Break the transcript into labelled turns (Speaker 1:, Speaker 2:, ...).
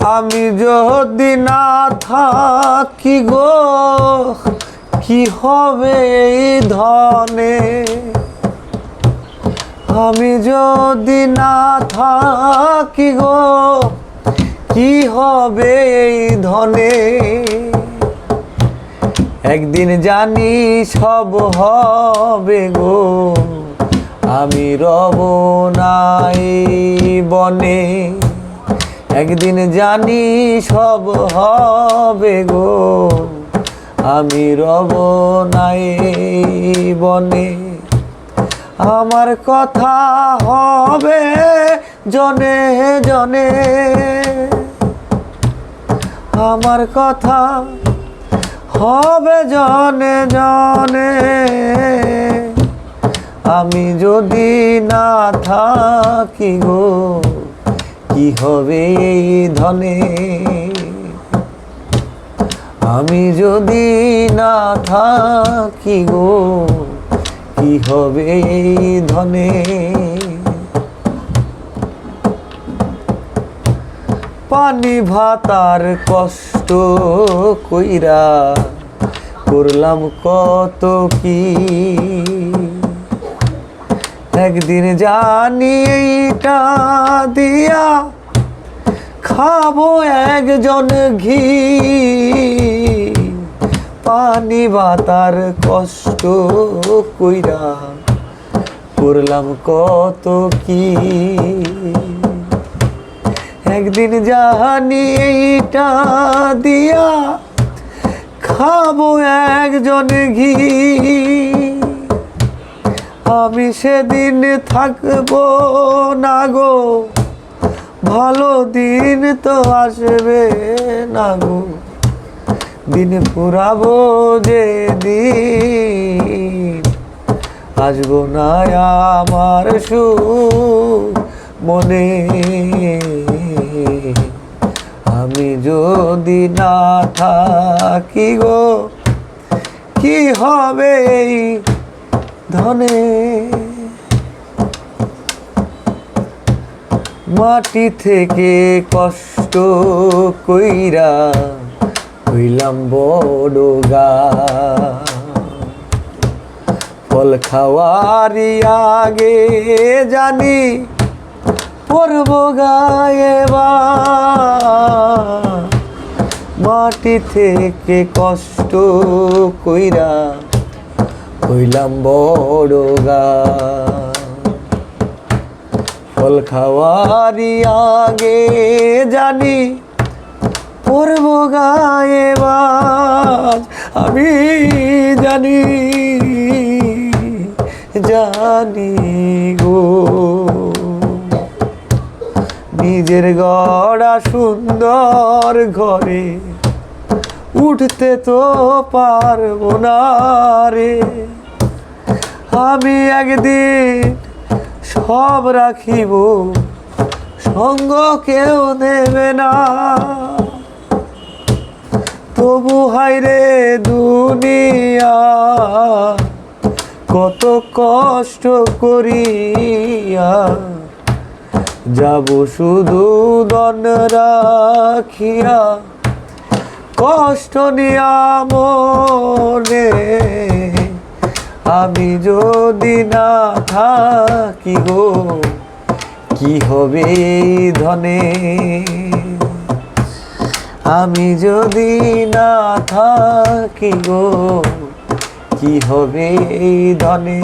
Speaker 1: আমি যদি না থাকি গো, কি হবে এই ধনে? আমি যদি না থাকি গো, কি হবে এই ধনে? একদিন জানি সব হবে গো, আমি রব নাই বনে। একদিন জানি সব হবে গো। আমি রব নাই বনে। আমার কথা হবে জনে জনে। আমার কথা হবে জনে জনে। আমি যদি না থাকি গো কি হবে এই ধনে? আমি যদি না থাকি গো, কি হবে এই ধনে? পানি ভাতার কষ্ট কইরা করলাম কত কি? একদিন জানি এইটা দিয়া খাব একজন ঘি। পানি বাতার কষ্ট কইরা করলাম কত কি। একদিন জানি এইটা দিয়া খাব একজন ঘি। আমি সেদিন থাকব না গো। ভালো দিন তো আসবে না গো। দিন পুরাবো যে দিন আসব না আমার সু মনে। আমি যদি না থাকি গো, কি হবে এই ধনে। মাটি থেকে কষ্ট কইরা হইলাম বড় গা। ফল খাওয়ারি আগে জানি পড়ব গায়ে মাটি থেকে কষ্ট কইরা হইলাম বড় ফল খাওয়ারি আগে জানি পড়ব গায়ে আমি জানি জানি গো। নিজের গড়া সুন্দর ঘরে উঠতে তো পারব না রে। আমি একদিন সব রাখিব, সঙ্গ কেউ নেবে না। তবু হাইরে দুনিয়া, কত কষ্ট করিয়া যাব শুধু দন রাখিয়া। কষ্ট নিয়া মনে আমি যদি না থাকি গো, কি হবে ধনে? আমি যদি না থাকি গো, কি হবে ধনে?